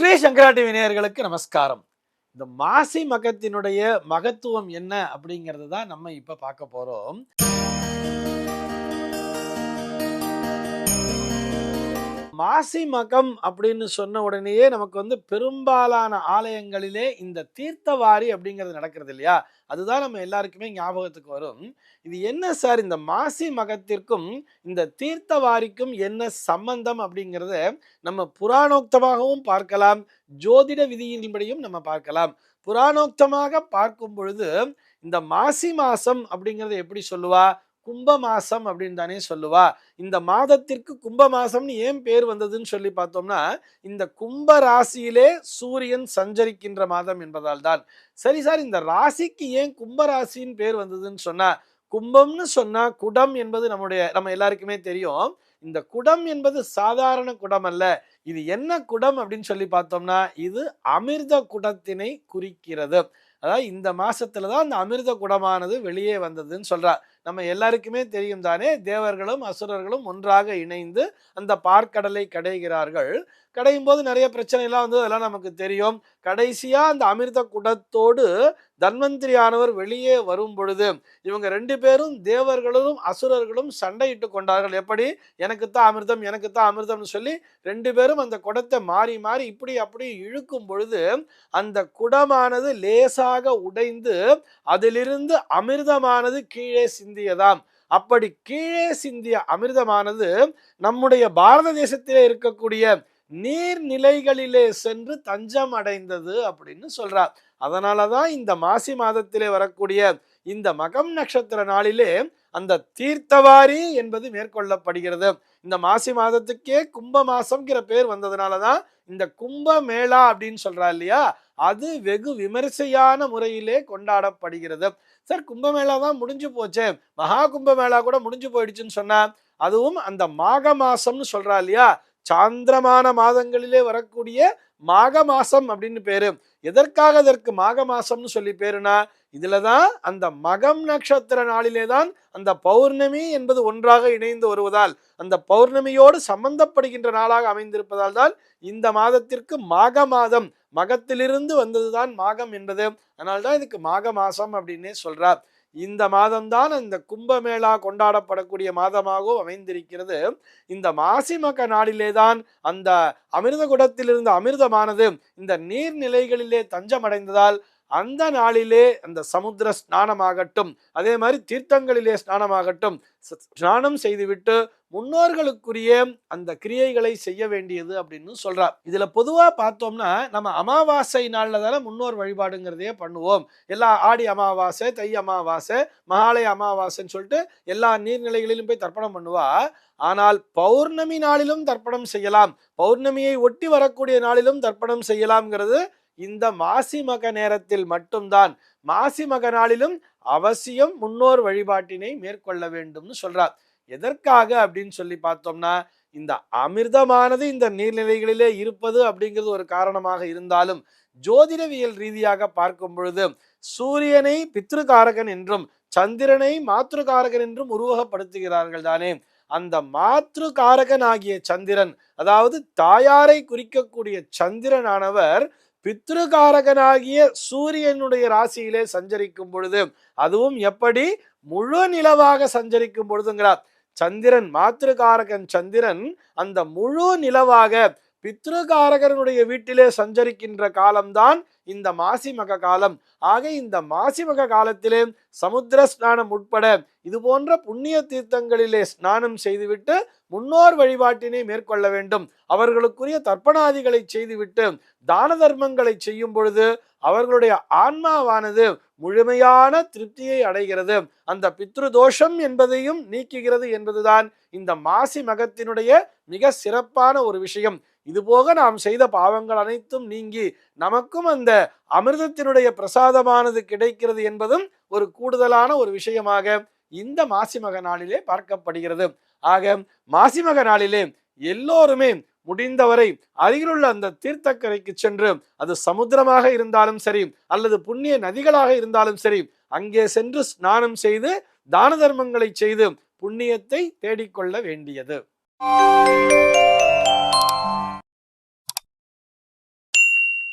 ஸ்ரீ சங்கராட்டி விநாயகர்களுக்கு நமஸ்காரம். இந்த மாசி மகத்தினுடைய மகத்துவம் என்ன அப்படிங்கிறது தான் நம்ம இப்ப பார்க்க போறோம். மாசி மகம் அப்படின்னு சொன்ன உடனேயே நமக்கு வந்து பெரும்பாலான ஆலயங்களிலே இந்த தீர்த்தவாரி அப்படிங்கிறது நடக்கிறது இல்லையா? அதுதான் நம்ம எல்லாருக்குமே ஞாபகத்துக்கு வரும். இது என்ன சார்? இந்த மாசி மகத்திற்கும் இந்த தீர்த்தவாரிக்கும் என்ன சம்பந்தம் அப்படிங்கிறத நம்ம புராணோக்தமாகவும் பார்க்கலாம். ஜோதிட விதியின்படியும் நம்ம பார்க்கலாம். புராணோக்தமாக பார்க்கும் பொழுது இந்த மாசி மாசம் அப்படிங்கிறத எப்படி சொல்லுவா? கும்ப மாசம் அப்படின்னு தானே சொல்லுவா. இந்த மாதத்திற்கு கும்ப மாசம்னு ஏன் பேர் வந்ததுன்னு சொல்லி பார்த்தோம்னா இந்த கும்ப ராசியிலே சூரியன் சஞ்சரிக்கின்ற மாதம் என்பதால் தான். சரி சார் இந்த ராசிக்கு ஏன் கும்ப ராசின்னு பேர் வந்ததுன்னு சொன்னா கும்பம்னு சொன்னா குடம் என்பது நம்முடைய நம்ம எல்லாருக்குமே தெரியும். இந்த குடம் என்பது சாதாரண குடம் அல்ல. இது என்ன குடம் அப்படின்னு சொல்லி பார்த்தோம்னா இது அமிர்த குடத்தினை குறிக்கிறது. அதாவது இந்த மாசத்துல தான் அந்த அமிர்த குடமானது வெளியே வந்ததுன்னு சொல்கிறார் நம்ம எல்லாருக்குமே தெரியும் தானே தேவர்களும் அசுரர்களும் ஒன்றாக இணைந்து அந்த பார்க்கடலை கடைகிறார்கள். கடையும் போது நிறைய பிரச்சனைலாம் வந்து அதெல்லாம் நமக்கு தெரியும். கடைசியா அந்த அமிர்த குடத்தோடு தன்வந்திரியானவர் வெளியே வரும் பொழுது இவங்க ரெண்டு பேரும் தேவர்களும் அசுரர்களும் சண்டையிட்டு கொண்டார்கள். எப்படி? எனக்குத்தான் அமிர்தம் எனக்குத்தான் அமிர்தம்னு சொல்லி ரெண்டு பேரும் அந்த குடத்தை மாறி மாறி இப்படி அப்படி இழுக்கும் பொழுது அந்த குடமானது லேசாக உடைந்து அதிலிருந்து அமிர்தமானது கீழே சிந்தியதாம். அப்படி கீழே சிந்திய அமிர்தமானது நம்முடைய பாரத தேசத்திலே இருக்கக்கூடிய நீர்நிலைகளிலே சென்று தஞ்சம் அடைந்தது அப்படின்னு சொல்றார். அதனாலதான் இந்த மாசி மாதத்திலே வரக்கூடிய இந்த மகம் நட்சத்திர நாளிலே அந்த தீர்த்தவாரி என்பது மேற்கொள்ளப்படுகிறது. இந்த மாசி மாதத்துக்கே கும்ப மாசம்ங்கிற பேர் வந்ததுனால தான் இந்த கும்ப மேளா அப்படின்னு சொல்றா இல்லையா? அது வெகு விமரிசையான முறையிலே கொண்டாடப்படுகிறது. சார் கும்பமேளா தான் முடிஞ்சு போச்சே. மகா கும்பமேளா கூட முடிஞ்சு போயிடுச்சுன்னு சொன்னா அதுவும் அந்த மாக மாசம்னு சொல்றா இல்லையா? சாந்திரமான மாதங்களிலே வரக்கூடிய மாக மாசம் அப்படின்னு பேரு. எதற்காக அதற்கு மாக மாசம்னு சொல்லி பேருனா இதுலதான் அந்த மகம் நட்சத்திர நாளிலே தான் அந்த பௌர்ணமி என்பது ஒன்றாக இணைந்து வருவதால் அந்த பௌர்ணமியோடு சம்பந்தப்படுகின்ற நாளாக அமைந்திருப்பதால் தான் இந்த மாதத்திற்கு மாக மாதம் மகத்திலிருந்து வந்ததுதான் மாகம் என்பது. அதனால்தான் இதுக்கு மாக மாசம் அப்படின்னே சொல்றார். இந்த மாதம்தான் இந்த கும்பமேளா கொண்டாடப்படக்கூடிய மாதமாகவும் அமைந்திருக்கிறது. இந்த மாசி மக நாடிலே தான் அந்த அமிர்த குடத்திலிருந்து அமிர்தமானது இந்த நீர்நிலைகளிலே தஞ்சமடைந்ததால் அந்த நாளிலே அந்த சமுத்திர ஸ்நானமாகட்டும் அதே மாதிரி தீர்த்தங்களிலே ஸ்நானமாகட்டும் ஸ்நானம் செய்துவிட்டு முன்னோர்களுக்குரிய அந்த கிரியைகளை செய்ய வேண்டியது அப்படின்னு சொல்றார். இதுல பொதுவா பார்த்தோம்னா நம்ம அமாவாசை நாளில் தானே முன்னோர் வழிபாடுங்கிறதையே பண்ணுவோம். எல்லா ஆடி அமாவாசை தை அமாவாசை மகாலய அமாவாசைன்னு சொல்லிட்டு எல்லா நீர்நிலைகளிலும் போய் தர்ப்பணம் பண்ணுவா. ஆனால் பௌர்ணமி நாளிலும் தர்ப்பணம் செய்யலாம். பௌர்ணமியை ஒட்டி வரக்கூடிய நாளிலும் தர்ப்பணம் செய்யலாம்ங்கிறது இந்த மாசி மக நேரத்தில் மட்டும்தான். மாசி மக நாளிலும் அவசியம் முன்னோர் வழிபாட்டினை மேற்கொள்ள வேண்டும்னு சொல்றார். எதற்காக அப்படின்னு சொல்லி பார்த்தோம்னா இந்த அமிர்தமானது இந்த நீர்நிலைகளிலே இருப்பது அப்படிங்கிறது ஒரு காரணமாக இருந்தாலும் ஜோதிடவியல் ரீதியாக பார்க்கும் பொழுது சூரியனை பித்ருகாரகன் என்றும் சந்திரனை மாத்ருகாரகன் என்றும் உருவகப்படுத்துகிறார்கள் தானே. அந்த மாத்ருகாரகன் ஆகிய சந்திரன் அதாவது தாயாரை குறிக்கக்கூடிய சந்திரனானவர் பித்ருகாரகனாகிய சூரியனுடைய ராசியிலே சஞ்சரிக்கும் பொழுது அதுவும் எப்படி? முழு நிலவாக சஞ்சரிக்கும் பொழுதுங்கிறார். சந்திரன் மாத்திருக்காரகன் சந்திரன் அந்த முழு நிலவாக பித்ருகாரகருடைய வீட்டிலே சஞ்சரிக்கின்ற காலம்தான் இந்த மாசி மக காலம். ஆக இந்த மாசிமக காலத்திலே சமுத்திர ஸ்நானம் உட்பட இது போன்ற புண்ணிய தீர்த்தங்களிலே ஸ்நானம் செய்துவிட்டு முன்னோர் வழிபாட்டினை மேற்கொள்ள வேண்டும். அவர்களுக்குரிய தர்ப்பணாதிகளை செய்துவிட்டு தான தர்மங்களை செய்யும் பொழுது அவர்களுடைய ஆன்மாவானது முழுமையான திருப்தியை அடைகிறது. அந்த பித்ரு தோஷம் என்பதையும் நீக்குகிறது என்பதுதான் இந்த மாசி மகத்தினுடைய மிக சிறப்பான ஒரு விஷயம். இது போக நாம் செய்த பாவங்கள் அனைத்தும் நீங்கி நமக்கும் அந்த அமிர்தத்தினுடைய பிரசாதமானது கிடைக்கிறது என்பதும் ஒரு கூடுதலான ஒரு விஷயமாக இந்த மாசிமக நாளிலே பார்க்கப்படுகிறது. ஆக மாசிமக நாளிலே எல்லோருமே முடிந்தவரை அருகிலுள்ள அந்த தீர்த்தக்கரைக்கு சென்று அது சமுத்திரமாக இருந்தாலும் சரி அல்லது புண்ணிய நதிகளாக இருந்தாலும் சரி அங்கே சென்று ஸ்நானம் செய்து தான தர்மங்களை செய்து புண்ணியத்தை தேடிக்கொள்ள வேண்டியது.